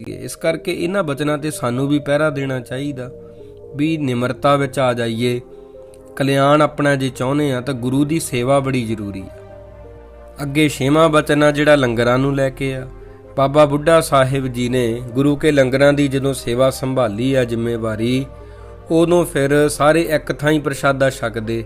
ਇਸ ਕਰਕੇ ਇਹਨਾਂ ਬਚਨਾਂ ਤੇ ਸਾਨੂੰ ਵੀ ਪਹਿਰਾ ਦੇਣਾ ਚਾਹੀਦਾ, ਵੀ ਨਿਮਰਤਾ ਵਿੱਚ ਆ ਜਾਈਏ। ਕਲਿਆਣ ਆਪਣਾ ਜੇ ਚਾਹੁੰਦੇ ਆ ਤਾਂ ਗੁਰੂ ਦੀ ਸੇਵਾ ਬੜੀ ਜ਼ਰੂਰੀ ਆ। ਅੱਗੇ ਛੇਵਾਂ ਬਚਨ ਆ ਜਿਹੜਾ ਲੰਗਰਾਂ ਨੂੰ ਲੈ ਕੇ ਆ। ਬਾਬਾ ਬੁੱਢਾ ਸਾਹਿਬ ਜੀ ਨੇ ਗੁਰੂ ਕੇ ਲੰਗਰਾਂ ਦੀ ਜਦੋਂ ਸੇਵਾ ਸੰਭਾਲੀ ਆ ਜ਼ਿੰਮੇਵਾਰੀ, ਉਦੋਂ ਫਿਰ ਸਾਰੇ ਇੱਕ ਥਾਂ ਹੀ ਪ੍ਰਸ਼ਾਦਾ ਛਕਦੇ।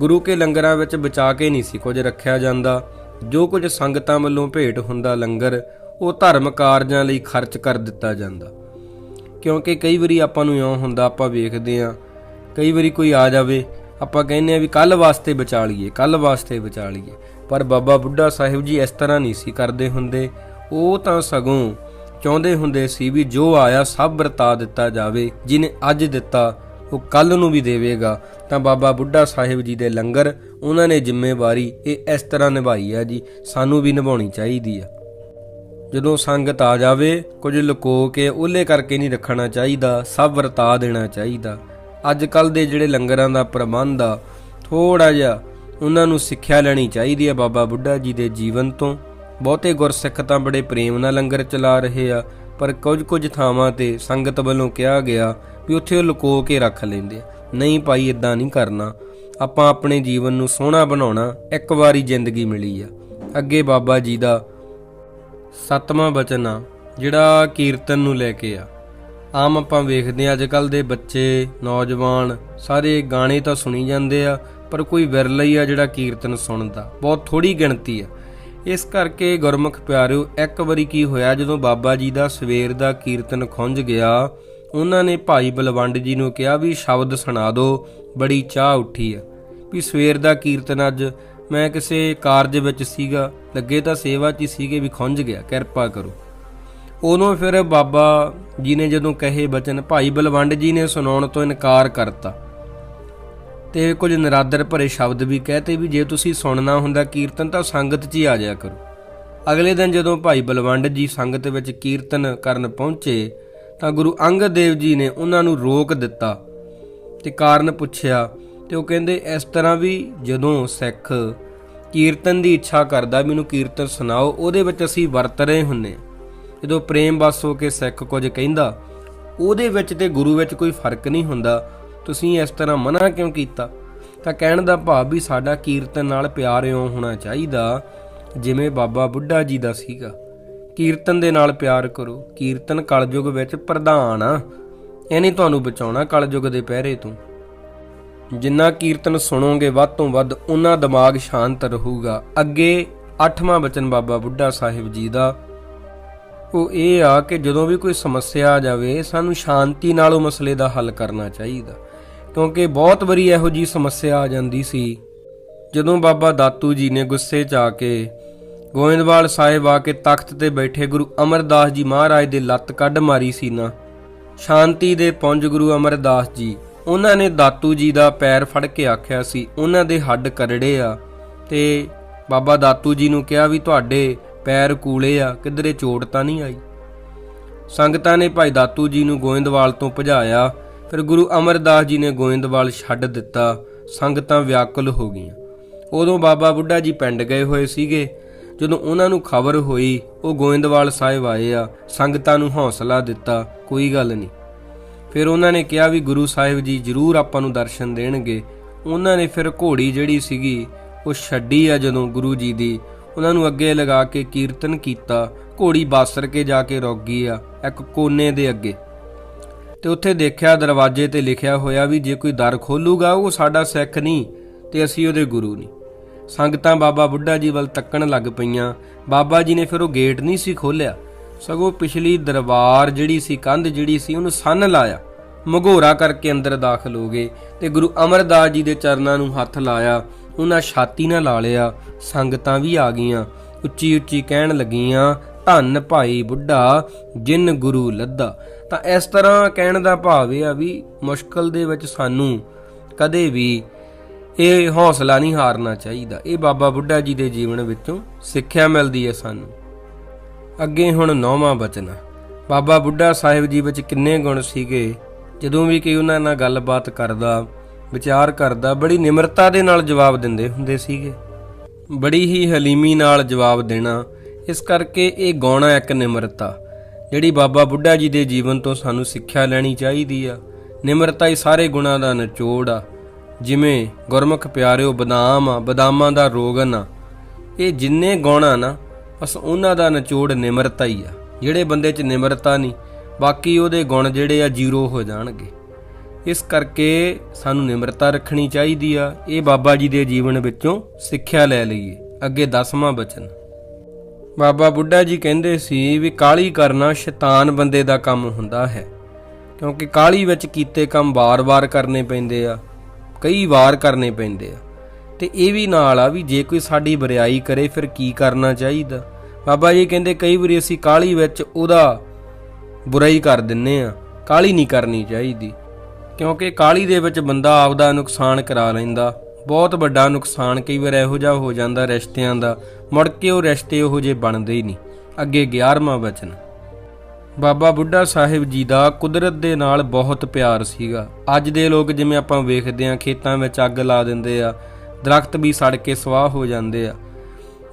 ਗੁਰੂ ਕੇ ਲੰਗਰਾਂ ਵਿੱਚ ਬਚਾ ਕੇ ਨਹੀਂ ਸੀ ਕੁਝ ਰੱਖਿਆ ਜਾਂਦਾ। ਜੋ ਕੁਝ ਸੰਗਤਾਂ ਵੱਲੋਂ ਭੇਟ ਹੁੰਦਾ ਲੰਗਰ ਉਹ ਧਰਮ ਕਾਰਜਾਂ ਲਈ ਖਰਚ ਕਰ ਦਿੱਤਾ ਜਾਂਦਾ। ਕਿਉਂਕਿ ਕਈ ਵਾਰੀ ਆਪਾਂ ਨੂੰ ਇਉਂ ਹੁੰਦਾ, ਆਪਾਂ ਵੇਖਦੇ ਆ ਕਈ ਵਾਰੀ ਕੋਈ ਆ ਜਾਵੇ, ਆਪਾਂ ਕਹਿੰਦੇ ਆ ਵੀ ਕੱਲ ਵਾਸਤੇ ਬਚਾ ਲਈਏ, ਕੱਲ ਵਾਸਤੇ ਬਚਾ ਲਈਏ। ਪਰ ਬਾਬਾ ਬੁੱਢਾ ਸਾਹਿਬ ਜੀ ਇਸ ਤਰ੍ਹਾਂ ਨਹੀਂ ਸੀ ਕਰਦੇ ਹੁੰਦੇ। ਉਹ ਤਾਂ ਸਗੋਂ ਚਾਹੁੰਦੇ ਹੁੰਦੇ ਸੀ ਵੀ ਜੋ ਆਇਆ ਸਭ ਵਰਤਾ ਦਿੱਤਾ ਜਾਵੇ ਜਿਹਨੇ ਅੱਜ ਦਿੱਤਾ, ਉਹ ਕੱਲ ਨੂੰ ਵੀ ਦੇਵੇਗਾ। ਤਾਂ ਬਾਬਾ ਬੁੱਢਾ ਸਾਹਿਬ ਜੀ ਦੇ ਲੰਗਰ, ਉਹਨਾਂ ਨੇ ਜ਼ਿੰਮੇਵਾਰੀ ਇਹ ਇਸ ਤਰ੍ਹਾਂ ਨਿਭਾਈ ਆ ਜੀ, ਸਾਨੂੰ ਵੀ ਨਿਭਾਉਣੀ ਚਾਹੀਦੀ ਆ ਜਦੋਂ ਸੰਗਤ ਆ ਜਾਵੇ, ਕੁਝ ਲੁਕੋ ਕੇ ਉਹਲੇ ਕਰਕੇ ਨਹੀਂ ਰੱਖਣਾ ਚਾਹੀਦਾ, ਸਭ ਵਰਤਾ ਦੇਣਾ ਚਾਹੀਦਾ। ਅੱਜ ਕੱਲ ਦੇ ਜਿਹੜੇ ਲੰਗਰਾਂ ਦਾ ਪ੍ਰਬੰਧ ਆ ਥੋੜਾ ਜਿਹਾ ਉਹਨਾਂ ਨੂੰ ਸਿੱਖਿਆ ਲੈਣੀ ਚਾਹੀਦੀ ਹੈ ਬਾਬਾ ਬੁੱਢਾ ਜੀ ਦੇ ਜੀਵਨ ਤੋਂ। ਬਹੁਤੇ ਗੁਰਸਿੱਖ ਤਾਂ ਬੜੇ ਪ੍ਰੇਮ ਨਾਲ ਲੰਗਰ ਚਲਾ ਰਹੇ ਆ, ਪਰ ਕੁਝ ਕੁਝ ਥਾਵਾਂ ਤੇ ਸੰਗਤ ਵੱਲੋਂ ਕਿਹਾ ਗਿਆ ਵੀ ਉੱਥੇ ਉਹ ਲੁਕੋ ਕੇ ਰੱਖ ਲੈਂਦੇ ਨਹੀਂ ਭਾਈ ਇਦਾਂ ਨਹੀਂ ਕਰਨਾ। ਆਪਾਂ ਆਪਣੇ ਜੀਵਨ ਨੂੰ ਸੋਹਣਾ ਬਣਾਉਣਾ, ਇੱਕ ਵਾਰੀ ਜ਼ਿੰਦਗੀ ਮਿਲੀ ਆ। ਅੱਗੇ ਬਾਬਾ ਜੀ ਦਾ ਸੱਤਵਾਂ ਬਚਨ ਆ, ਜਿਹੜਾ ਕੀਰਤਨ ਨੂੰ ਲੈ ਕੇ ਆ। ਆਮ ਆਪਾਂ ਵੇਖਦੇ ਆ ਅੱਜ ਕੱਲ ਦੇ ਬੱਚੇ, ਨੌਜਵਾਨ, ਸਾਰੇ ਗਾਣੇ ਤਾਂ ਸੁਣੀ ਜਾਂਦੇ ਆ, ਪਰ ਕੋਈ ਵਿਰਲਾ ਹੀ ਆ ਜਿਹੜਾ ਕੀਰਤਨ ਸੁਣਦਾ ਬਹੁਤ ਥੋੜੀ ਗਿਣਤੀ ਆ। ਇਸ ਕਰਕੇ ਗੁਰਮੁਖ ਪਿਆਰਿਓ, ਇੱਕ ਵਾਰੀ ਕੀ ਹੋਇਆ, ਜਦੋਂ ਬਾਬਾ ਜੀ ਦਾ ਸਵੇਰ ਦਾ ਕੀਰਤਨ ਖੁੰਝ ਗਿਆ, ਉਹਨਾਂ ਨੇ ਭਾਈ ਬਲਵੰਡ ਜੀ ਨੂੰ ਕਿਹਾ ਵੀ ਸ਼ਬਦ ਸੁਣਾ ਦਿਓ, ਬੜੀ ਚਾਹ ਉੱਠੀ ਆ। ਵੀ ਸਵੇਰ ਦਾ ਕੀਰਤਨ ਅੱਜ ਮੈਂ ਕਿਸੇ ਕਾਰਜ ਵਿੱਚ ਸੀਗਾ, ਲੱਗੇ ਤਾਂ ਸੇਵਾ 'ਚ ਹੀ ਸੀਗੇ ਵੀ ਖੁੰਝ ਗਿਆ, ਕਿਰਪਾ ਕਰੋ। ਉਦੋਂ ਫਿਰ ਬਾਬਾ ਜੀ ਨੇ ਜਦੋਂ ਕਹੇ ਬਚਨ, ਭਾਈ ਬਲਵੰਡ ਜੀ ਨੇ ਸੁਣਾਉਣ ਤੋਂ ਇਨਕਾਰ ਕਰਤਾ। ਤੇ ਕੁਝ ਨਰਾਦਰ ਭਰੇ ਸ਼ਬਦ ਵੀ ਕਹਤੇ ਵੀ ਜੇ ਤੁਸੀਂ ਸੁਣਨਾ ਹੁੰਦਾ ਕੀਰਤਨ ਤਾਂ ਸੰਗਤ 'ਚ ਹੀ ਆ ਜਾਇਆ ਕਰੋ। ਅਗਲੇ ਦਿਨ ਜਦੋਂ ਭਾਈ ਬਲਵੰਡ ਜੀ ਸੰਗਤ ਵਿੱਚ ਕੀਰਤਨ ਕਰਨ ਪਹੁੰਚੇ, ਤਾਂ ਗੁਰੂ ਅੰਗਦ ਦੇਵ ਜੀ ਨੇ ਉਹਨਾਂ ਨੂੰ ਰੋਕ ਦਿੱਤਾ ਤੇ ਕਾਰਨ ਪੁੱਛਿਆ ਤੇ ਉਹ ਕਹਿੰਦੇ, ਇਸ ਤਰ੍ਹਾਂ ਵੀ ਜਦੋਂ ਸਿੱਖ ਕੀਰਤਨ ਦੀ ਇੱਛਾ ਕਰਦਾ, ਮੈਨੂੰ ਕੀਰਤਨ ਸੁਣਾਓ, ਉਹਦੇ ਵਿੱਚ ਅਸੀਂ ਵਰਤ ਰਹੇ ਹੁੰਨੇ ਹਾਂ। ਜਦੋਂ ਪ੍ਰੇਮ ਬਸ ਹੋ ਕੇ ਸਿੱਖ ਕੁਝ ਕਹਿੰਦਾ, ਉਹਦੇ ਵਿੱਚ ਤੇ ਗੁਰੂ ਵਿੱਚ ਕੋਈ ਫ਼ਰਕ ਨਹੀਂ ਹੁੰਦਾ। ਤੁਸੀਂ ਇਸ ਤਰ੍ਹਾਂ ਮਨਾ ਕਿਉਂ ਕੀਤਾ? ਤਾਂ ਕਹਿਣ ਦਾ ਭਾਵ ਵੀ ਸਾਡਾ ਕੀਰਤਨ ਨਾਲ ਪਿਆਰ ਇਉਂ ਹੋਣਾ ਚਾਹੀਦਾ, ਜਿਵੇਂ ਬਾਬਾ ਬੁੱਢਾ ਜੀ ਦਾ ਸੀਗਾ। ਕੀਰਤਨ ਦੇ ਨਾਲ ਪਿਆਰ ਕਰੋ। ਕੀਰਤਨ ਕਲਯੁਗ ਵਿੱਚ ਪ੍ਰਧਾਨ ਆ। ਇਹਨੇ ਤੁਹਾਨੂੰ ਬਚਾਉਣਾ ਕਲਯੁਗ ਦੇ ਪਹਿਰੇ ਤੋਂ। ਜਿੰਨਾ ਕੀਰਤਨ ਸੁਣੋਗੇ, ਵੱਧ ਤੋਂ ਵੱਧ ਉਹਨਾਂ ਦਿਮਾਗ ਸ਼ਾਂਤ ਰਹੂਗਾ। ਅੱਗੇ ਅੱਠਵਾਂ ਬਚਨ ਬਾਬਾ ਬੁੱਢਾ ਸਾਹਿਬ ਜੀ ਦਾ, ਉਹ ਇਹ ਆ ਕਿ ਜਦੋਂ ਵੀ ਕੋਈ ਸਮੱਸਿਆ ਆ ਜਾਵੇ, ਸਾਨੂੰ ਸ਼ਾਂਤੀ ਨਾਲ ਉਹ ਮਸਲੇ ਦਾ ਹੱਲ ਕਰਨਾ ਚਾਹੀਦਾ। ਕਿਉਂਕਿ ਬਹੁਤ ਵਾਰੀ ਇਹੋ ਜੀ ਸਮੱਸਿਆ ਆ ਜਾਂਦੀ ਸੀ, ਜਦੋਂ ਬਾਬਾ ਦਾਤੂ ਜੀ ਨੇ ਗੁੱਸੇ 'ਚ ਆ ਕੇ ਗੋਇੰਦਵਾਲ ਸਾਹਿਬ ਆ ਕੇ ਤਖਤ ਤੇ ਬੈਠੇ ਗੁਰੂ ਅਮਰਦਾਸ ਜੀ ਮਹਾਰਾਜ ਦੇ ਲੱਤ ਕੱਢ ਮਾਰੀ ਸੀ ਨਾ, ਸ਼ਾਂਤੀ ਦੇ ਪੁੰਜ ਗੁਰੂ ਅਮਰਦਾਸ ਜੀ ਉਹਨਾਂ ਨੇ ਦਾਤੂ ਜੀ ਦਾ ਪੈਰ ਫੜ ਕੇ ਆਖਿਆ ਸੀ, ਉਹਨਾਂ ਦੇ ਹੱਡ ਕਰੜੇ ਆ। ਤੇ ਬਾਬਾ ਦਾਤੂ ਜੀ ਨੂੰ ਕਿਹਾ ਵੀ, ਤੁਹਾਡੇ ਪੈਰ ਕੂਲੇ ਆ, ਕਿਧਰੇ ਚੋਟ ਤਾਂ ਨਹੀਂ ਆਈ? ਸੰਗਤਾਂ ਨੇ ਭਾਈ ਦਾਤੂ ਜੀ ਨੂੰ ਗੋਇੰਦਵਾਲ ਤੋਂ ਭਜਾਇਆ। ਫਿਰ ਗੁਰੂ ਅਮਰਦਾਸ ਜੀ ਨੇ ਗੋਇੰਦਵਾਲ ਛੱਡ ਦਿੱਤਾ। ਸੰਗਤਾਂ ਵਿਆਕੁਲ ਹੋ ਗਈਆਂ। ਉਦੋਂ ਬਾਬਾ ਬੁੱਢਾ ਜੀ ਪਿੰਡ ਗਏ ਹੋਏ ਸੀਗੇ। ਜਦੋਂ ਉਹਨਾਂ ਨੂੰ ਖਬਰ ਹੋਈ, ਉਹ ਗੋਇੰਦਵਾਲ ਸਾਹਿਬ ਆਏ ਆ। ਸੰਗਤਾਂ ਨੂੰ ਹੌਸਲਾ ਦਿੱਤਾ। ਕੋਈ ਗੱਲ ਨਹੀਂ। ਫਿਰ ਉਹਨਾਂ ਨੇ ਕਿਹਾ ਵੀ ਗੁਰੂ ਸਾਹਿਬ ਜੀ ਜ਼ਰੂਰ ਆਪਾਂ ਨੂੰ ਦਰਸ਼ਨ ਦੇਣਗੇ। ਉਹਨਾਂ ਨੇ ਫਿਰ ਘੋੜੀ ਜਿਹੜੀ ਸੀਗੀ, ਉਹ ਛੱਡੀ ਆ ਜਦੋਂ ਗੁਰੂ ਜੀ ਦੀ। ਉਹਨਾਂ ਨੂੰ ਅੱਗੇ ਲਗਾ ਕੇ ਕੀਰਤਨ ਕੀਤਾ। ਘੋੜੀ ਬਾਸਰ ਕੇ ਜਾ ਕੇ ਰੁਕ ਗਈ ਆ, ਇੱਕ ਕੋਨੇ ਦੇ ਅੱਗੇ। ਤੇ ਉੱਥੇ ਦੇਖਿਆ, ਦਰਵਾਜ਼ੇ ਤੇ ਲਿਖਿਆ ਹੋਇਆ ਵੀ ਜੇ ਕੋਈ ਦਰ ਖੋਲੂਗਾ, ਉਹ ਸਾਡਾ ਸਿੱਖ ਨਹੀਂ ਤੇ ਅਸੀਂ ਉਹਦੇ ਗੁਰੂ ਨਹੀਂ। ਸੰਗਤਾਂ ਬਾਬਾ ਬੁੱਢਾ ਜੀ ਵੱਲ ਤੱਕਣ ਲੱਗ ਪਈਆਂ। ਬਾਬਾ ਜੀ ਨੇ ਫਿਰ ਉਹ ਗੇਟ ਨਹੀਂ ਸੀ ਖੋਲਿਆ ਸਗੋਂ ਪਿਛਲੀ ਦਰਬਾਰ ਜਿਹੜੀ ਸੀ, ਕੰਧ ਜਿਹੜੀ ਸੀ, ਉਹਨੂੰ ਸੰਨ ਲਾਇਆ। ਮਘੋਰਾ ਕਰਕੇ ਅੰਦਰ ਦਾਖਲ ਹੋ ਗਏ ਤੇ ਗੁਰੂ ਅਮਰਦਾਸ ਜੀ ਦੇ ਚਰਨਾਂ ਨੂੰ ਹੱਥ ਲਾਇਆ। ਉਹਨਾਂ ਛਾਤੀ ਨਾਲ ਲਾ ਲਿਆ। ਸੰਗਤਾਂ ਵੀ ਆ ਗਈਆਂ। ਉੱਚੀ ਉੱਚੀ ਕਹਿਣ ਲੱਗੀਆਂ, ਧੰਨ ਭਾਈ ਬੁੱਢਾ, ਜਿਨ ਗੁਰੂ ਲੱਦਾ। ਤਾਂ ਇਸ ਤਰ੍ਹਾਂ ਕਹਿਣ ਦਾ ਭਾਵ ਇਹ ਆ ਵੀ ਮੁਸ਼ਕਲ ਦੇ ਵਿੱਚ ਸਾਨੂੰ ਕਦੇ ਵੀ ਇਹ ਹੌਸਲਾ ਨਹੀਂ ਹਾਰਨਾ ਚਾਹੀਦਾ। ਇਹ ਬਾਬਾ ਬੁੱਢਾ ਜੀ ਦੇ ਜੀਵਨ ਵਿੱਚੋਂ ਸਿੱਖਿਆ ਮਿਲਦੀ ਹੈ ਸਾਨੂੰ। ਅੱਗੇ ਹੁਣ ਨੌਵਾਂ ਬਚਨ। ਬਾਬਾ ਬੁੱਢਾ ਸਾਹਿਬ ਜੀ ਵਿੱਚ ਕਿੰਨੇ ਗੁਣ ਸੀਗੇ। ਜਦੋਂ ਵੀ ਕੋਈ ਉਹਨਾਂ ਨਾਲ ਗੱਲਬਾਤ ਕਰਦਾ, ਵਿਚਾਰ ਕਰਦਾ, ਬੜੀ ਨਿਮਰਤਾ ਦੇ ਨਾਲ ਜਵਾਬ ਦਿੰਦੇ ਹੁੰਦੇ ਸੀਗੇ। ਬੜੀ ਹੀ ਹਲੀਮੀ ਨਾਲ ਜਵਾਬ ਦੇਣਾ, ਇਸ ਕਰਕੇ ਇਹ ਗਾਉਣਾ ਇੱਕ ਨਿਮਰਤਾ, ਜਿਹੜੀ ਬਾਬਾ ਬੁੱਢਾ ਜੀ ਦੇ ਜੀਵਨ ਤੋਂ ਸਾਨੂੰ ਸਿੱਖਿਆ ਲੈਣੀ ਚਾਹੀਦੀ ਆ। ਨਿਮਰਤਾ ਹੀ ਸਾਰੇ ਗੁਣਾਂ ਦਾ ਨਿਚੋੜ ਆ। ਜਿਵੇਂ ਗੁਰਮੁਖ ਪਿਆਰਿਓ ਬਦਾਮ ਆ, ਬਦਾਮਾਂ ਦਾ ਰੋਗਨ ਆ। ਇਹ ਜਿੰਨੇ ਗੁਣ ਆ ਨਾ ਬਸ ਉਹਨਾਂ ਦਾ ਨਿਚੋੜ ਨਿਮਰਤਾ ਹੀ ਆ। ਜਿਹੜੇ ਬੰਦੇ 'ਚ ਨਿਮਰਤਾ ਨਹੀਂ, ਬਾਕੀ ਉਹਦੇ ਗੁਣ ਜਿਹੜੇ ਆ ਜ਼ੀਰੋ ਹੋ ਜਾਣਗੇ। ਇਸ ਕਰਕੇ ਸਾਨੂੰ ਨਿਮਰਤਾ ਰੱਖਣੀ ਚਾਹੀਦੀ ਆ। ਇਹ ਬਾਬਾ ਜੀ ਦੇ ਜੀਵਨ ਵਿੱਚੋਂ ਸਿੱਖਿਆ ਲੈ ਲਈਏ। ਅੱਗੇ ਦਸਵਾਂ ਬਚਨ। ਬਾਬਾ ਬੁੱਢਾ ਜੀ ਕਹਿੰਦੇ ਸੀ ਵੀ ਕਾਲੀ ਕਰਨਾ ਸ਼ੈਤਾਨ ਬੰਦੇ ਦਾ ਕੰਮ ਹੁੰਦਾ ਹੈ। ਕਿਉਂਕਿ ਕਾਲੀ ਵਿੱਚ ਕੀਤੇ ਕੰਮ ਵਾਰ-ਵਾਰ ਕਰਨੇ ਪੈਂਦੇ ਆ, ਕਈ ਵਾਰ ਕਰਨੇ ਪੈਂਦੇ ਆ। ਤੇ ਇਹ ਵੀ ਨਾਲ ਆ ਵੀ ਜੇ ਕੋਈ ਸਾਡੀ ਬਰਿਆਈ ਕਰੇ, ਫਿਰ ਕੀ ਕਰਨਾ ਚਾਹੀਦਾ? ਬਾਬਾ ਜੀ ਕਹਿੰਦੇ ਕਈ ਵਾਰੀ ਅਸੀਂ ਕਾਲੀ ਵਿੱਚ ਉਹਦਾ ਬੁਰਾਈ ਕਰ ਦਿੰਨੇ ਆ। ਕਾਲੀ ਨਹੀਂ ਕਰਨੀ ਚਾਹੀਦੀ। ਕਿਉਂਕਿ ਕਾਲੀ ਦੇ ਵਿੱਚ ਬੰਦਾ ਆਪਦਾ ਨੁਕਸਾਨ ਕਰਾ ਲੈਂਦਾ। ਬਹੁਤ ਵੱਡਾ ਨੁਕਸਾਨ ਕਈ ਵਾਰ ਇਹੋ ਜਿਹਾ ਹੋ ਜਾਂਦਾ ਰਿਸ਼ਤਿਆਂ ਦਾ। ਮੁੜ ਕੇ ਉਹ ਰਿਸ਼ਤੇ ਉਹੋ ਜਿਹੇ ਬਣਦੇ ਹੀ ਨਹੀਂ। ਅੱਗੇ 11ਵਾਂ ਵਚਨ ਬਾਬਾ ਬੁੱਢਾ ਸਾਹਿਬ ਜੀ ਦਾ ਕੁਦਰਤ ਦੇ ਨਾਲ ਬਹੁਤ ਪਿਆਰ ਸੀਗਾ। ਅੱਜ ਦੇ ਲੋਕ ਜਿਵੇਂ ਆਪਾਂ ਵੇਖਦੇ ਆ, ਖੇਤਾਂ ਵਿੱਚ ਅੱਗ ਲਾ ਦਿੰਦੇ ਆ, ਦਰਖਤ ਵੀ ਸੜ ਕੇ ਸਵਾਹ ਹੋ ਜਾਂਦੇ ਆ।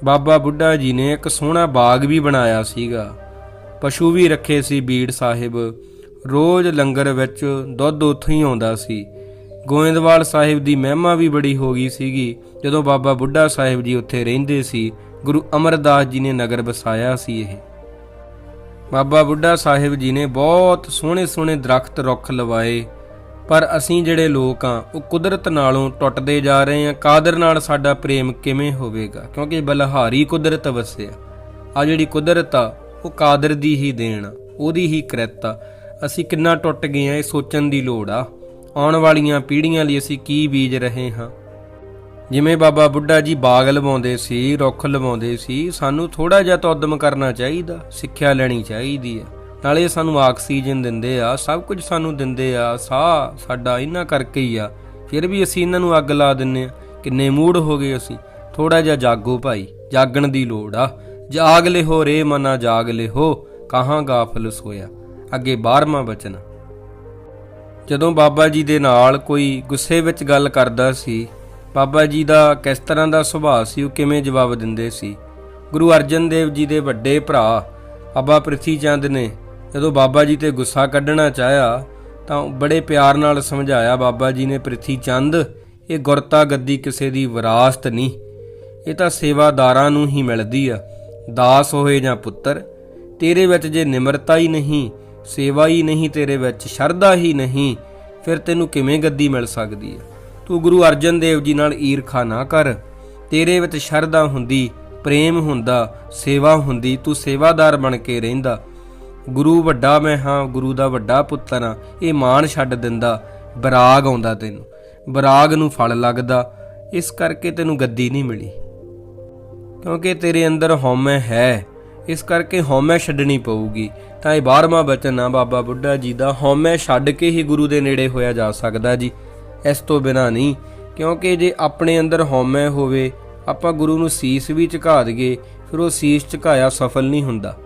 ਬਾਬਾ ਬੁੱਢਾ ਜੀ ਨੇ ਇੱਕ ਸੋਹਣਾ ਬਾਗ ਵੀ ਬਣਾਇਆ ਸੀਗਾ। ਪਸ਼ੂ ਵੀ ਰੱਖੇ ਸੀ ਬੀੜ ਸਾਹਿਬ। ਰੋਜ਼ ਲੰਗਰ ਵਿੱਚ ਦੁੱਧ ਉੱਥੋਂ ਹੀ ਆਉਂਦਾ ਸੀ। ਗੋਇੰਦਵਾਲ ਸਾਹਿਬ ਦੀ ਮਹਿਮਾ ਵੀ ਬੜੀ ਹੋ ਗਈ ਸੀਗੀ। ਜਦੋਂ ਬਾਬਾ ਬੁੱਢਾ ਸਾਹਿਬ ਜੀ ਉੱਥੇ ਰਹਿੰਦੇ ਸੀ, ਗੁਰੂ ਅਮਰਦਾਸ ਜੀ ਨੇ ਨਗਰ ਵਸਾਇਆ ਸੀ ਇਹ। ਬਾਬਾ ਬੁੱਢਾ ਸਾਹਿਬ ਜੀ ਨੇ ਬਹੁਤ ਸੋਹਣੇ ਸੋਹਣੇ ਦਰਖਤ ਰੁੱਖ ਲਵਾਏ। ਪਰ ਅਸੀਂ ਜਿਹੜੇ ਲੋਕ ਆ ਉਹ ਕੁਦਰਤ ਨਾਲੋਂ ਟੁੱਟਦੇ ਜਾ ਰਹੇ ਆ ਕਾਦਰ ਨਾਲ ਸਾਡਾ ਪ੍ਰੇਮ ਕਿਵੇਂ ਹੋਵੇਗਾ? ਕਿਉਂਕਿ ਬਲਹਾਰੀ ਕੁਦਰਤ ਵਸਿਆ। ਆ ਜਿਹੜੀ ਕੁਦਰਤ ਆ, ਉਹ ਕਾਦਰ ਦੀ ਹੀ ਦੇਣ ਆ, ਉਹਦੀ ਹੀ ਕਿਰਤ ਆ। ਅਸੀਂ ਕਿੰਨਾ ਟੁੱਟ ਗਏ ਆ ਇਹ ਸੋਚਣ ਦੀ ਲੋੜ ਆ। ਆਉਣ ਵਾਲੀਆਂ ਪੀੜ੍ਹੀਆਂ ਲਈ ਅਸੀਂ ਕੀ ਬੀਜ ਰਹੇ ਹਾਂ? ਜਿਵੇਂ ਬਾਬਾ ਬੁੱਢਾ ਜੀ ਬਾਗ ਲਵਾਉਂਦੇ ਸੀ, ਰੁੱਖ ਲਵਾਉਂਦੇ ਸੀ, ਸਾਨੂੰ ਥੋੜਾ ਜਿਹਾ ਤਾਂ ਉਦਮ ਕਰਨਾ ਚਾਹੀਦਾ, ਸਿੱਖਿਆ ਲੈਣੀ ਚਾਹੀਦੀ ਆ ਨਾਲੇ ਸਾਨੂੰ ਆਕਸੀਜਨ ਦਿੰਦੇ ਆ, ਸਭ ਕੁਝ ਸਾਨੂੰ ਦਿੰਦੇ ਆ, ਸਾਹ ਸਾਡਾ ਇਹਨਾਂ ਕਰਕੇ ਹੀ ਆ। ਫਿਰ ਵੀ ਅਸੀਂ ਇਹਨਾਂ ਨੂੰ ਅੱਗ ਲਾ ਦਿੰਨੇ ਆ। ਕਿੰਨੇ ਮੂੜ ਹੋ ਗਏ ਅਸੀਂ। ਥੋੜਾ ਜਿਹਾ ਜਾਗੋ ਭਾਈ, ਜਾਗਣ ਦੀ ਲੋੜ ਆ। ਜਾਗ ਲਿਹੋ ਰੇ ਮਨਾ, ਜਾਗ ਲਿਹੋ, ਕਹਾਂ ਗਾਫਲ ਸੋਇਆ। ਅੱਗੇ 12ਵਾਂ ਬਚਨ। ਜਦੋਂ ਬਾਬਾ ਜੀ ਦੇ ਨਾਲ ਕੋਈ ਗੁੱਸੇ ਵਿੱਚ ਗੱਲ ਕਰਦਾ ਸੀ, ਬਾਬਾ ਜੀ ਦਾ ਕਿਸ ਤਰ੍ਹਾਂ ਦਾ ਸੁਭਾਅ ਸੀ, ਉਹ ਕਿਵੇਂ ਜਵਾਬ ਦਿੰਦੇ ਸੀ? ਗੁਰੂ ਅਰਜਨ ਦੇਵ ਜੀ ਦੇ ਵੱਡੇ ਭਰਾ, ਬਾਬਾ ਪ੍ਰਿਥੀ ਚੰਦ ਨੇ ਜਦੋਂ ਬਾਬਾ ਜੀ ਤੇ ਗੁੱਸਾ ਕੱਢਣਾ ਚਾਹਿਆ, ਤਾਂ ਬੜੇ ਪਿਆਰ ਨਾਲ ਸਮਝਾਇਆ ਬਾਬਾ ਜੀ ਨੇ, ਪ੍ਰਿਥੀ ਚੰਦ, ਇਹ ਗੁਰਤਾ ਗੱਦੀ ਕਿਸੇ ਦੀ ਵਿਰਾਸਤ ਨਹੀਂ। ਇਹ ਤਾਂ ਸੇਵਾਦਾਰਾਂ ਨੂੰ ਹੀ ਮਿਲਦੀ ਆ। ਦਾਸ ਹੋਏ ਜਾਂ ਪੁੱਤਰ, ਤੇਰੇ ਵਿੱਚ ਜੇ ਨਿਮਰਤਾ ਹੀ ਨਹੀਂ, ਸੇਵਾ ਹੀ ਨਹੀਂ, ਤੇਰੇ ਵਿੱਚ ਸ਼ਰਧਾ ਹੀ ਨਹੀਂ, ਫਿਰ ਤੈਨੂੰ ਕਿਵੇਂ ਗੱਦੀ ਮਿਲ ਸਕਦੀ ਹੈ ਤੂੰ ਗੁਰੂ ਅਰਜਨ ਦੇਵ ਜੀ ਨਾਲ ਈਰਖਾ ਨਾ ਕਰ। ਤੇਰੇ ਵਿੱਚ ਸ਼ਰਧਾ ਹੁੰਦੀ, ਪ੍ਰੇਮ ਹੁੰਦਾ, ਸੇਵਾ ਹੁੰਦੀ, ਤੂੰ ਸੇਵਾਦਾਰ ਬਣ ਕੇ ਰਹਿੰਦਾ। ਗੁਰੂ ਵੱਡਾ ਮੈਂ ਹਾਂ, ਗੁਰੂ ਦਾ ਵੱਡਾ ਪੁੱਤਰ ਹਾਂ। ਇਹ ਮਾਣ ਛੱਡ ਦਿੰਦਾ, ਬਰਾਗ ਆਉਂਦਾ ਤੈਨੂੰ। ਬਰਾਗ ਨੂੰ ਫਲ ਲੱਗਦਾ, ਇਸ ਕਰਕੇ ਤੈਨੂੰ ਗੱਦੀ ਨਹੀਂ ਮਿਲੀ। ਕਿਉਂਕਿ ਤੇਰੇ ਅੰਦਰ ਹਉਮੈ ਹੈ, ਇਸ ਕਰਕੇ ਹਉਮੈ ਛੱਡਣੀ ਪਊਗੀ। ਤਾਂ ਇਹ 12ਵਾਂ ਬਚਨ ਆ ਬਾਬਾ ਬੁੱਢਾ ਜੀ ਦਾ, ਹਉਮੈ ਛੱਡ ਕੇ ਹੀ ਗੁਰੂ ਦੇ ਨੇੜੇ ਹੋਇਆ ਜਾ ਸਕਦਾ ਜੀ। ਇਸ ਤੋਂ ਬਿਨਾ ਨਹੀਂ, ਕਿਉਂਕਿ ਜੇ ਆਪਣੇ ਅੰਦਰ ਹਉਮੈ ਹੋਵੇ, ਆਪਾਂ ਗੁਰੂ ਨੂੰ ਸੀਸ ਵੀ ਝੁਕਾ ਦਈਏ, ਫਿਰ ਉਹ ਸੀਸ ਝੁਕਾਇਆ ਸਫਲ ਨਹੀਂ ਹੁੰਦਾ।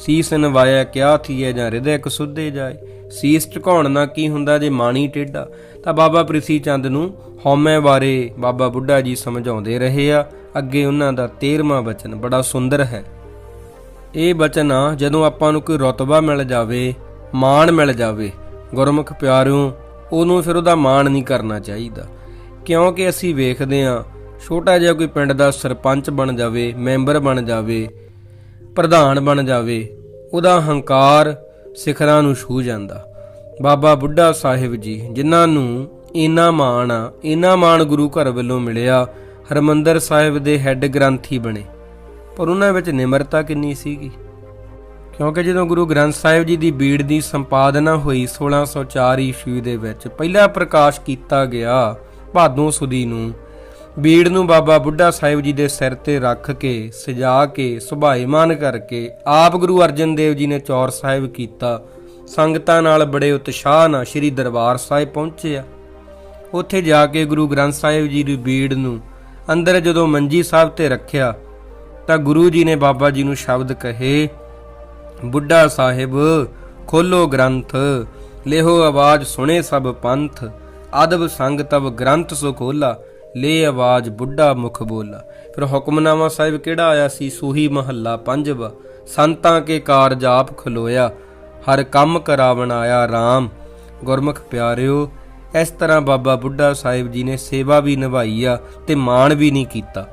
ਸੀਸ ਨਵਾਇਆ ਕਿਆ ਥੀਏ ਜਾਂ ਹਿਰਦੇ ਕਸੁੱਧੇ ਜਾਏ? ਸੀਸ ਝੁਕਾਉਣ ਨਾਲ ਕੀ ਹੁੰਦਾ ਜੇ ਮਾਣੀ ਟੇਢਾ? ਤਾਂ ਬਾਬਾ ਪ੍ਰਿਥੀ ਚੰਦ ਨੂੰ ਹਉਮੈ ਬਾਰੇ ਬਾਬਾ ਬੁੱਢਾ ਜੀ ਸਮਝਾਉਂਦੇ ਰਹੇ ਆ। ਅੱਗੇ ਉਹਨਾਂ ਦਾ 13ਵਾਂ ਬਚਨ ਬੜਾ ਸੁੰਦਰ ਹੈ। ਇਹ ਬਚਨ ਆ, ਜਦੋਂ ਆਪਾਂ ਨੂੰ ਕੋਈ ਰਤਬਾ ਮਿਲ ਜਾਵੇ, ਮਾਣ ਮਿਲ ਜਾਵੇ, ਗੁਰਮੁਖ ਪਿਆਰਿਓ, ਉਹਨੂੰ ਫਿਰ ਉਹਦਾ ਮਾਣ ਨਹੀਂ ਕਰਨਾ ਚਾਹੀਦਾ। ਕਿਉਂਕਿ ਅਸੀਂ ਵੇਖਦੇ ਆ, ਛੋਟਾ ਜਿਹਾ ਕੋਈ ਪਿੰਡ ਦਾ ਸਰਪੰਚ ਬਣ ਜਾਵੇ, ਮੈਂਬਰ ਬਣ ਜਾਵੇ ਪ੍ਰਧਾਨ ਬਣ ਜਾਵੇ, ਉਹਦਾ ਹੰਕਾਰ ਸਿਖਰਾਂ ਨੂੰ ਛੂ ਜਾਂਦਾ। ਬਾਬਾ ਬੁੱਢਾ ਸਾਹਿਬ ਜੀ, ਜਿਨ੍ਹਾਂ ਨੂੰ ਇਨਾ ਮਾਣ ਆ ਇਨਾ ਮਾਣ ਗੁਰੂ ਘਰ ਵੱਲੋਂ ਮਿਲਿਆ, ਹਰਮੰਦਰ ਸਾਹਿਬ ਦੇ ਹੈੱਡ ਗ੍ਰੰਥੀ ਬਣੇ। ਪਰ ਉਹਨਾਂ ਵਿੱਚ ਨਿਮਰਤਾ ਕਿੰਨੀ ਸੀਗੀ? ਕਿਉਂਕਿ ਜਦੋਂ ਗੁਰੂ ਗ੍ਰੰਥ ਸਾਹਿਬ ਜੀ ਦੀ ਬੀੜ ਦੀ ਸੰਪਾਦਨਾ ਹੋਈ 1604 ਈਸਵੀ ਦੇ ਵਿੱਚ, ਪਹਿਲਾ ਪ੍ਰਕਾਸ਼ ਕੀਤਾ ਗਿਆ ਭਾਦੋਂ ਸੁਦੀ ਨੂੰ ਬੀੜ ਨੂੰ ਬਾਬਾ ਬੁੱਢਾ ਸਾਹਿਬ ਜੀ ਦੇ ਸਿਰ ਤੇ ਰੱਖ ਕੇ, ਸਜਾ ਕੇ, ਸੁਭਾਈਮਾਨ ਕਰਕੇ ਆਪ ਗੁਰੂ ਅਰਜਨ ਦੇਵ ਜੀ ਨੇ ਚੌਰ ਸਾਹਿਬ ਕੀਤਾ। ਸੰਗਤਾਂ ਨਾਲ ਬੜੇ ਉਤਸ਼ਾਹ ਨਾਲ ਸ੍ਰੀ ਦਰਬਾਰ ਸਾਹਿਬ ਪਹੁੰਚਿਆ ਉੱਥੇ ਜਾ ਕੇ ਗੁਰੂ ਗ੍ਰੰਥ ਸਾਹਿਬ ਜੀ ਦੀ ਬੀੜ ਨੂੰ ਅੰਦਰ ਜਦੋਂ ਮੰਜੀ ਸਾਹਿਬ ਤੇ ਰੱਖਿਆ, ਤਾਂ ਗੁਰੂ ਜੀ ਨੇ ਬਾਬਾ ਜੀ ਨੂੰ ਸ਼ਬਦ ਕਹੇ, ਬੁੱਢਾ ਸਾਹਿਬ, ਖੋਲੋ ਗ੍ਰੰਥ ਲਿਹੋ ਆਵਾਜ਼ ਸੁਣੇ ਸਭ ਪੰਥ, ਅਦਬ ਸੰਗ ਤਬ ਗ੍ਰੰਥ ਸੋ ਖੋਲਾ। ਲੇ ਆਵਾਜ਼ ਬੁੱਢਾ ਮੁਖ ਬੋਲਾ। ਫਿਰ ਹੁਕਮਨਾਮਾ ਸਾਹਿਬ ਕਿਹੜਾ ਆਇਆ ਸੀ? ਸੂਹੀ ਮਹੱਲਾ ਪੰਜਵਾ। ਸੰਤਾਂ ਕੇ ਕਾਰਜ ਆਪ ਖਲੋਇਆ, ਹਰ ਕੰਮ ਕਰਾਵਣ ਆਇਆ RAM ਗੁਰਮੁਖ ਪਿਆਰਿਓ, ਇਸ ਤਰ੍ਹਾਂ ਬਾਬਾ ਬੁੱਢਾ ਸਾਹਿਬ ਜੀ ਨੇ ਸੇਵਾ ਵੀ ਨਿਭਾਈ ਆ ਤੇ ਮਾਣ ਵੀ ਨਹੀਂ ਕੀਤਾ।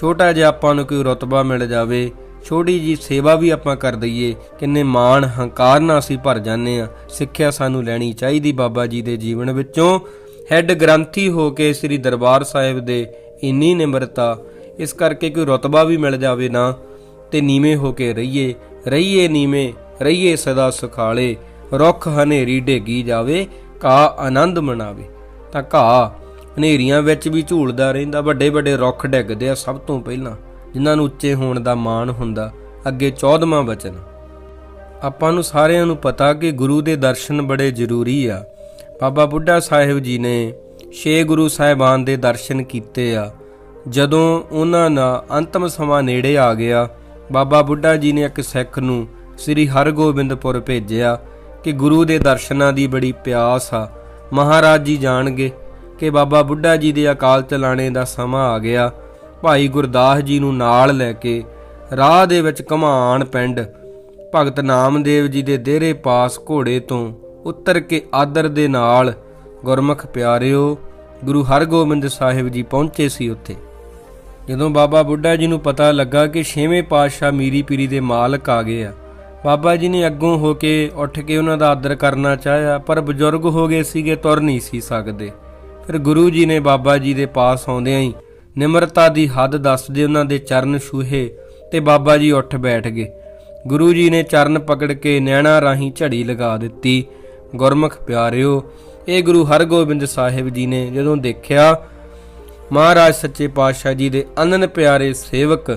ਛੋਟਾ ਜਿਹਾ ਆਪਾਂ ਨੂੰ ਕੋਈ ਰਤਬਾ ਮਿਲ ਜਾਵੇ, ਛੋਟੀ ਜੀ ਸੇਵਾ ਵੀ ਆਪਾਂ ਕਰ ਦਈਏ, ਕਿੰਨੇ ਮਾਣ ਹੰਕਾਰ ਨਾਲ ਅਸੀਂ ਭਰ ਜਾਂਦੇ ਆ ਸਿੱਖਿਆ ਸਾਨੂੰ ਲੈਣੀ ਚਾਹੀਦੀ ਬਾਬਾ ਜੀ ਦੇ ਜੀਵਨ ਵਿੱਚੋਂ। ਹੈੱਡ ਗ੍ਰੰਥੀ ਹੋ ਕੇ ਸ੍ਰੀ ਦਰਬਾਰ ਸਾਹਿਬ ਦੇ ਇੰਨੀ ਨਿਮਰਤਾ, ਇਸ ਕਰਕੇ ਕੋਈ ਰਤਬਾ ਵੀ ਮਿਲ ਜਾਵੇ ਨਾ, ਤੇ ਨੀਵੇਂ ਹੋ ਕੇ ਰਹੀਏ ਰਹੀਏ ਨੀਵੇਂ, ਰਹੀਏ ਸਦਾ ਸੁਖਾਲੇ, ਰੁੱਖ ਹਨੇਰੀ ਢੇਗੀ ਜਾਵੇ ਕਾ ਆਨੰਦ ਮਨਾਵੇ। ਤਾਂ ਘਾਹ ਹਨੇਰੀਆਂ ਵਿੱਚ ਵੀ ਝੂਲਦਾ ਰਹਿੰਦਾ ਵੱਡੇ ਵੱਡੇ ਰੁੱਖ ਡਿੱਗਦੇ ਆ ਸਭ ਤੋਂ ਪਹਿਲਾਂ, ਜਿਨ੍ਹਾਂ ਨੂੰ ਉੱਚੇ ਹੋਣ ਦਾ ਮਾਣ ਹੁੰਦਾ, ਅੱਗੇ 14ਵਾਂ ਬਚਨ ਆਪਾਂ ਨੂੰ ਸਾਰਿਆਂ ਨੂੰ ਪਤਾ ਕਿ ਗੁਰੂ ਦੇ ਦਰਸ਼ਨ ਬੜੇ ਜ਼ਰੂਰੀ ਆ। ਬਾਬਾ ਬੁੱਢਾ ਸਾਹਿਬ ਜੀ ਨੇ ਛੇ ਗੁਰੂ ਸਾਹਿਬਾਨ ਦੇ ਦਰਸ਼ਨ ਕੀਤੇ ਆ। ਜਦੋਂ ਉਹਨਾਂ ਦਾ ਅੰਤਮ ਸਮਾਂ ਨੇੜੇ ਆ ਗਿਆ, ਬਾਬਾ ਬੁੱਢਾ ਜੀ ਨੇ ਇੱਕ ਸਿੱਖ ਨੂੰ ਸ੍ਰੀ ਹਰਗੋਬਿੰਦਪੁਰ ਭੇਜਿਆ ਕਿ ਗੁਰੂ ਦੇ ਦਰਸ਼ਨਾਂ ਦੀ ਬੜੀ ਪਿਆਸ ਆ। ਮਹਾਰਾਜ ਜੀ ਜਾਣਗੇ ਕਿ ਬਾਬਾ ਬੁੱਢਾ ਜੀ ਦੇ ਅਕਾਲ ਚਲਾਣੇ ਦਾ ਸਮਾਂ ਆ ਗਿਆ। ਭਾਈ ਗੁਰਦਾਸ ਜੀ ਨੂੰ ਨਾਲ ਲੈ ਕੇ ਰਾਹ ਦੇ ਵਿੱਚ ਕਮਾਨ ਪਿੰਡ ਭਗਤ ਨਾਮਦੇਵ ਜੀ ਦੇ ਦੇਹਰੇ ਪਾਸ ਘੋੜੇ ਤੋਂ ਉਤਰ ਕੇ ਆਦਰ ਦੇ ਨਾਲ, ਗੁਰਮੁਖ ਪਿਆਰਿਓ, ਗੁਰੂ ਹਰਗੋਬਿੰਦ ਸਾਹਿਬ ਜੀ ਪਹੁੰਚੇ ਸੀ ਉੱਥੇ। ਜਦੋਂ ਬਾਬਾ ਬੁੱਢਾ ਜੀ ਨੂੰ ਪਤਾ ਲੱਗਾ ਕਿ ਛੇਵੇਂ ਪਾਤਸ਼ਾਹ ਮੀਰੀ ਪੀਰੀ ਦੇ ਮਾਲਕ ਆ ਗਏ ਆ, ਬਾਬਾ ਜੀ ਨੇ ਅੱਗੋਂ ਹੋ ਕੇ ਉੱਠ ਕੇ ਉਹਨਾਂ ਦਾ ਆਦਰ ਕਰਨਾ ਚਾਹਿਆ, ਪਰ ਬਜ਼ੁਰਗ ਹੋ ਗਏ ਸੀਗੇ, ਤੁਰ ਨਹੀਂ ਸੀ ਸਕਦੇ। ਫਿਰ ਗੁਰੂ ਜੀ ਨੇ ਬਾਬਾ ਜੀ ਦੇ ਪਾਸ ਆਉਂਦਿਆਂ ਹੀ ਨਿਮਰਤਾ ਦੀ ਹੱਦ ਦੱਸਦੇ ਉਹਨਾਂ ਦੇ ਚਰਨ ਛੂਹੇ ਤੇ ਬਾਬਾ ਜੀ ਉੱਠ ਬੈਠ ਗਏ। ਗੁਰੂ ਜੀ ਨੇ ਚਰਨ ਪਕੜ ਕੇ ਨੈਣਾ ਰਾਹੀਂ ਝੜੀ ਲਗਾ ਦਿੱਤੀ। ਗੁਰਮੁਖ ਪਿਆਰਿਓ, ਇਹ ਗੁਰੂ ਹਰਗੋਬਿੰਦ ਸਾਹਿਬ ਜੀ ਨੇ ਜਦੋਂ ਦੇਖਿਆ, ਮਹਾਰਾਜ ਸੱਚੇ ਪਾਤਸ਼ਾਹ ਜੀ ਦੇ ਅਨਨ ਪਿਆਰੇ ਸੇਵਕ,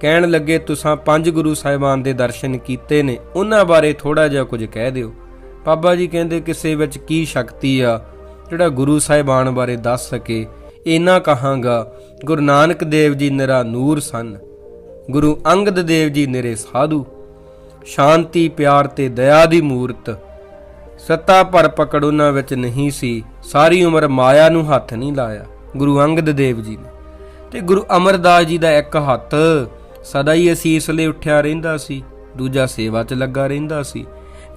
ਕਹਿਣ ਲੱਗੇ, ਤੁਸੀਂ ਪੰਜ ਗੁਰੂ ਸਾਹਿਬਾਨ ਦੇ ਦਰਸ਼ਨ ਕੀਤੇ ਨੇ, ਉਹਨਾਂ ਬਾਰੇ ਥੋੜਾ ਜਿਹਾ ਕੁਝ ਕਹਿ ਦਿਓ। ਬਾਬਾ ਜੀ ਕਹਿੰਦੇ, ਕਿਸੇ ਵਿੱਚ ਕੀ ਸ਼ਕਤੀ ਆ, ਜਿਹੜਾ ਗੁਰੂ ਸਾਹਿਬਾਨ ਬਾਰੇ ਦੱਸ ਸਕੇ? ਇਹਨਾਂ ਕਹਾਂਗਾ, ਗੁਰੂ ਨਾਨਕ ਦੇਵ ਜੀ ਨਿਰਾ ਨੂਰ ਸਨ। ਗੁਰੂ ਅੰਗਦ ਦੇਵ ਜੀ ਨਿਰੇ ਸਾਧੂ। ਸ਼ਾਂਤੀ, ਪਿਆਰ ਤੇ ਦਇਆ ਦੀ ਮੂਰਤ ਸੱਤਾ ਪਰ ਪਕੜ ਉਹਨਾਂ ਵਿੱਚ ਨਹੀਂ ਸੀ। ਸਾਰੀ ਉਮਰ ਮਾਇਆ ਨੂੰ ਹੱਥ ਨਹੀਂ ਲਾਇਆ। ਗੁਰੂ ਅੰਗਦ ਦੇਵ ਜੀ ਨੇ। ਤੇ ਗੁਰੂ ਅਮਰਦਾਸ ਜੀ ਦਾ ਇੱਕ ਹੱਥ ਸਦਾ ਹੀ ਅਸੀਸ ਲਈ ਉੱਠਿਆ ਰਹਿੰਦਾ ਸੀ। ਦੂਜਾ ਸੇਵਾ 'ਚ ਲੱਗਾ ਰਹਿੰਦਾ ਸੀ।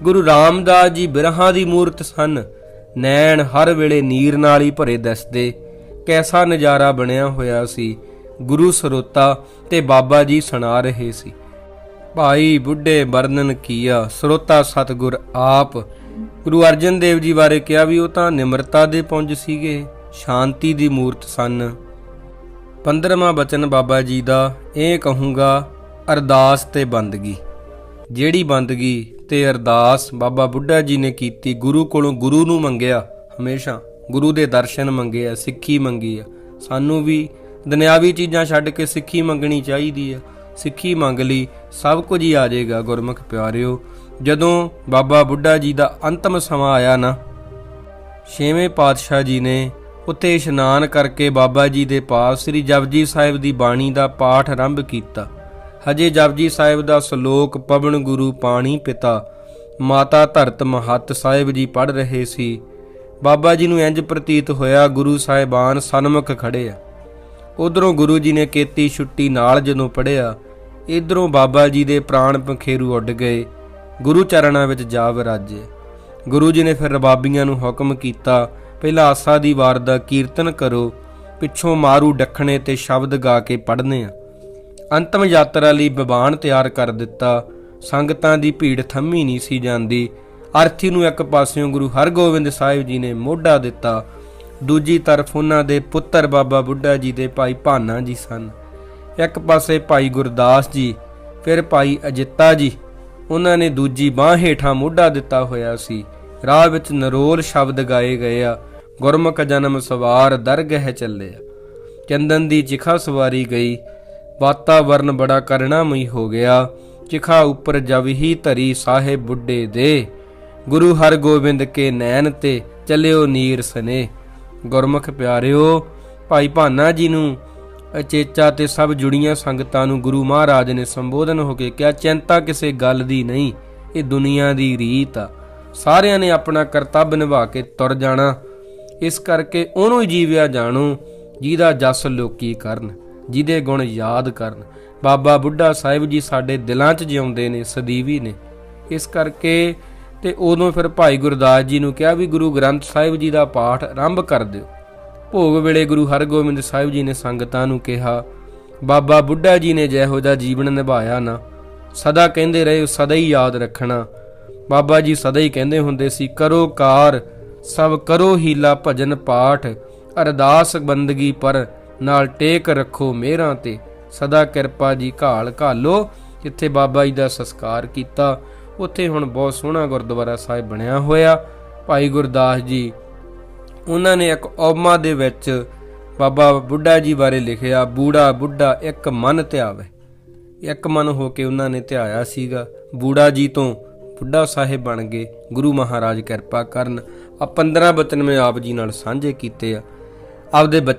ਗੁਰੂ ਰਾਮਦਾਸ ਜੀ ਬਿਰਹਾਂ ਦੀ ਮੂਰਤ ਸਨ। ਨੈਣ ਹਰ ਵੇਲੇ ਨੀਰ ਨਾਲ ਹੀ ਭਰੇ ਦਿਸਦੇ। ਕੈਸਾ ਨਜ਼ਾਰਾ ਬਣਿਆ ਹੋਇਆ ਸੀ। ਗੁਰੂ ਸਰੋਤਾ ਤੇ ਬਾਬਾ ਜੀ ਸੁਣਾ ਰਹੇ ਸੀ। ਭਾਈ ਬੁੱਢੇ ਵਰਣਨ ਕੀਆ, ਸਰੋਤਾ ਸਤਗੁਰ ਆਪ ਗੁਰੂ ਅਰਜਨ ਦੇਵ ਜੀ ਬਾਰੇ ਕਿਹਾ ਵੀ ਉਹ ਤਾਂ ਨਿਮਰਤਾ ਦੇ ਪੁੰਜ ਸੀਗੇ, ਸ਼ਾਂਤੀ ਦੀ ਮੂਰਤ ਸਨ। 15ਵਾਂ ਬਚਨ ਬਾਬਾ ਜੀ ਦਾ, ਇਹ ਕਹੂੰਗਾ, ਅਰਦਾਸ ਤੇ ਬੰਦਗੀ। ਜਿਹੜੀ ਬੰਦਗੀ ਤੇ ਅਰਦਾਸ ਬਾਬਾ ਬੁੱਢਾ ਜੀ ਨੇ ਕੀਤੀ, ਗੁਰੂ ਕੋਲੋਂ ਗੁਰੂ ਨੂੰ ਮੰਗਿਆ, ਹਮੇਸ਼ਾ ਗੁਰੂ ਦੇ ਦਰਸ਼ਨ ਮੰਗੇ ਆ, ਸਿੱਖੀ ਮੰਗੀ ਆ। ਸਾਨੂੰ ਵੀ ਦੁਨਿਆਵੀ ਚੀਜ਼ਾਂ ਛੱਡ ਕੇ ਸਿੱਖੀ ਮੰਗਣੀ ਚਾਹੀਦੀ ਆ। ਸਿੱਖੀ ਮੰਗ ਲਈ ਸਭ ਕੁਝ ਹੀ ਆ ਜਾਏਗਾ, ਗੁਰਮੁਖ ਪਿਆਰਿਓ। ਜਦੋਂ ਬਾਬਾ ਬੁੱਢਾ ਜੀ ਦਾ ਅੰਤਮ ਸਮਾਂ ਆਇਆ ਨਾ, ਛੇਵੇਂ ਪਾਤਸ਼ਾਹ ਜੀ ਨੇ ਉੱਥੇ ਇਸ਼ਨਾਨ ਕਰਕੇ ਬਾਬਾ ਜੀ ਦੇ ਪਾਸ ਸ੍ਰੀ ਜਪਜੀ ਸਾਹਿਬ ਦੀ ਬਾਣੀ ਦਾ ਪਾਠ ਆਰੰਭ ਕੀਤਾ। ਹਜੇ ਜਪਜੀ ਸਾਹਿਬ ਦਾ ਸ਼ਲੋਕ ਪਵਨ ਗੁਰੂ ਪਾਣੀ ਪਿਤਾ, ਮਾਤਾ ਧਰਤ ਮਹੱਤ ਸਾਹਿਬ ਜੀ ਪੜ ਰਹੇ ਸੀ। ਬਾਬਾ ਜੀ ਨੂੰ ਇੰਜ ਪ੍ਰਤੀਤ ਹੋਇਆ, ਗੁਰੂ ਸਾਹਿਬਾਨ ਸਨਮੁਖ ਖੜੇ ਆ। ਉਧਰੋਂ ਗੁਰੂ ਜੀ ਨੇ ਕੀਤੀ ਛੁੱਟੀ ਨਾਲ ਜਦੋਂ ਪੜਿਆ ਇਧਰੋਂ ਬਾਬਾ ਜੀ ਦੇ ਪ੍ਰਾਣ ਪੰਖੇਰੂ ਉੱਡ ਗਏ। ਗੁਰੂ ਚਰਨਾਂ ਵਿੱਚ ਜਾ ਵਿਰਾਜੇ ਗੁਰੂ ਜੀ ਨੇ ਫਿਰ ਰਬਾਬੀਆਂ ਨੂੰ ਹੁਕਮ ਕੀਤਾ, ਪਹਿਲਾਂ ਆਸਾ ਦੀ ਵਾਰ ਦਾ ਕੀਰਤਨ ਕਰੋ, ਪਿੱਛੋਂ ਮਾਰੂ ਡੱਖਣੇ ਤੇ ਸ਼ਬਦ ਗਾ ਕੇ ਪੜ੍ਹਨੇ ਆ। ਅੰਤਮ ਯਾਤਰਾ ਲਈ ਬਿਬਾਨ ਤਿਆਰ ਕਰ ਦਿੱਤਾ, ਸੰਗਤਾਂ ਦੀ ਭੀੜ ਥੰਮੀ ਨਹੀਂ ਸੀ ਜਾਂਦੀ। ਅਰਥੀ ਨੂੰ ਇੱਕ ਪਾਸਿਓਂ ਗੁਰੂ ਹਰਗੋਬਿੰਦ ਸਾਹਿਬ ਜੀ ਨੇ ਮੋਢਾ ਦਿੱਤਾ, ਦੂਜੀ ਤਰਫ ਉਹਨਾਂ ਦੇ ਪੁੱਤਰ ਬਾਬਾ ਬੁੱਢਾ ਜੀ ਦੇ ਭਾਈ ਭਾਨਾ ਜੀ ਸਨ। ਇੱਕ ਪਾਸੇ ਭਾਈ ਗੁਰਦਾਸ ਜੀ, ਫਿਰ ਭਾਈ ਅਜਿੱਤਾ ਜੀ ਉਹਨਾਂ ਨੇ ਦੂਜੀ ਬਾਹ ਹੇਠਾਂ ਮੋਢਾ ਦਿੱਤਾ ਹੋਇਆ ਸੀ। ਰਾਹ ਵਿੱਚ ਨਰੋਲ ਸ਼ਬਦ ਗਾਏ ਗਏ ਆ, ਗੁਰਮੁਖ ਜਨਮ ਸਵਾਰ ਦਰਗਹਿ ਚੱਲਿਆ। ਚੰਦਨ ਦੀ ਚਿਖਾ ਸਵਾਰੀ ਗਈ, ਵਾਤਾਵਰਨ ਬੜਾ ਕਰਣਾਮਈ ਹੋ ਗਿਆ। ਚਿਖਾ ਉੱਪਰ ਜਬ ਹੀ ਧਰੀ ਸਾਹਿਬ ਬੁੱਢੇ ਦੇ। ਗੁਰੂ ਹਰਗੋਬਿੰਦ ਕੇ ਨੈਣ ਤੇ ਚੱਲਿਓ ਨੀਰ ਸਨੇ। ਗੁਰਮੁਖ ਪਿਆਰਿਓ, ਭਾਈ ਭਾਨਾ ਜੀ ਨੂੰ ਅਚੇਚਾ ਤੇ ਸਭ ਜੁੜੀਆਂ ਸੰਗਤਾਂ ਨੂੰ ਗੁਰੂ ਮਹਾਰਾਜ ਨੇ ਸੰਬੋਧਨ ਹੋ ਕੇ ਕਿਹਾ, ਚਿੰਤਾ ਕਿਸੇ ਗੱਲ ਦੀ ਨਹੀਂ, ਇਹ ਦੁਨੀਆ ਦੀ ਰੀਤ ਆ। ਸਾਰਿਆਂ ਨੇ ਆਪਣਾ ਕਰਤੱਵ ਨਿਭਾ ਕੇ ਤੁਰ ਜਾਣਾ। ਇਸ ਕਰਕੇ ਉਹਨੂੰ ਹੀ ਜੀਵਿਆ ਜਾਣੋ, ਜਿਹਦਾ ਜਸ ਲੋਕੀ ਕਰਨ, ਜਿਹਦੇ ਗੁਣ ਯਾਦ ਕਰਨ। ਬਾਬਾ ਬੁੱਢਾ ਸਾਹਿਬ ਜੀ ਸਾਡੇ ਦਿਲਾਂ 'ਚ ਜਿਉਂਦੇ ਨੇ, ਸਦੀਵੀ ਨੇ। ਇਸ ਕਰਕੇ ਤੇ ਉਦੋਂ ਫਿਰ ਭਾਈ ਗੁਰਦਾਸ ਜੀ ਨੂੰ ਕਿਹਾ ਵੀ ਗੁਰੂ ਗ੍ਰੰਥ ਸਾਹਿਬ ਜੀ ਦਾ ਪਾਠ ਆਰੰਭ ਕਰ ਦਿਓ। ਭੋਗ ਵੇਲੇ ਗੁਰੂ ਹਰਗੋਬਿੰਦ ਸਾਹਿਬ ਜੀ ਨੇ ਸੰਗਤਾਂ ਨੂੰ ਕਿਹਾ, ਬਾਬਾ ਬੁੱਢਾ ਜੀ ਨੇ ਜਿਹੋ ਜਿਹਾ ਜੀਵਨ ਨਿਭਾਇਆ ਨਾ, ਸਦਾ ਕਹਿੰਦੇ ਰਹੇ, ਸਦਾ ਹੀ ਯਾਦ ਰੱਖਣਾ। ਬਾਬਾ ਜੀ ਸਦਾ ਹੀ ਕਹਿੰਦੇ ਹੁੰਦੇ ਸੀ, ਕਰੋ ਕਾਰ, ਸਭ ਕਰੋ ਹੀਲਾ ਭਜਨ ਪਾਠ, ਅਰਦਾਸ ਬੰਦਗੀ ਪਰ ਨਾਲ ਟੇਕ ਰੱਖੋ ਮਿਹਰਾਂ ਤੇ। ਸਦਾ ਕਿਰਪਾ ਜੀ ਘਾਲ ਘਾਲੋ। ਜਿੱਥੇ ਬਾਬਾ ਜੀ ਦਾ ਸੰਸਕਾਰ ਕੀਤਾ, ਉੱਥੇ ਹੁਣ ਬਹੁਤ ਸੋਹਣਾ ਗੁਰਦੁਆਰਾ ਸਾਹਿਬ ਬਣਿਆ ਹੋਇਆ। ਭਾਈ ਗੁਰਦਾਸ ਜੀ ਉਹਨਾਂ ਨੇ ਇੱਕ ਔਮਾ ਦੇ ਵਿੱਚ ਬਾਬਾ ਬੁੱਢਾ ਜੀ ਬਾਰੇ ਲਿਖਿਆ, ਬੂੜਾ, ਬੁੱਢਾ, ਇੱਕ ਮਨ ਧਿਆਵੇ। ਇੱਕ ਮਨ ਹੋ ਕੇ ਉਹਨਾਂ ਨੇ ਧਿਆਇਆ ਸੀਗਾ। ਬੂੜਾ ਜੀ ਤੋਂ ਬੁੱਢਾ ਸਾਹਿਬ ਬਣ ਗਏ। ਗੁਰੂ ਮਹਾਰਾਜ ਕਿਰਪਾ ਕਰਨ ਆ 15 ਬਚਨ ਮੈਂ ਆਪ ਜੀ ਨਾਲ ਸਾਂਝੇ ਕੀਤੇ ਆ। ਆਪਦੇ ਬੱਚ-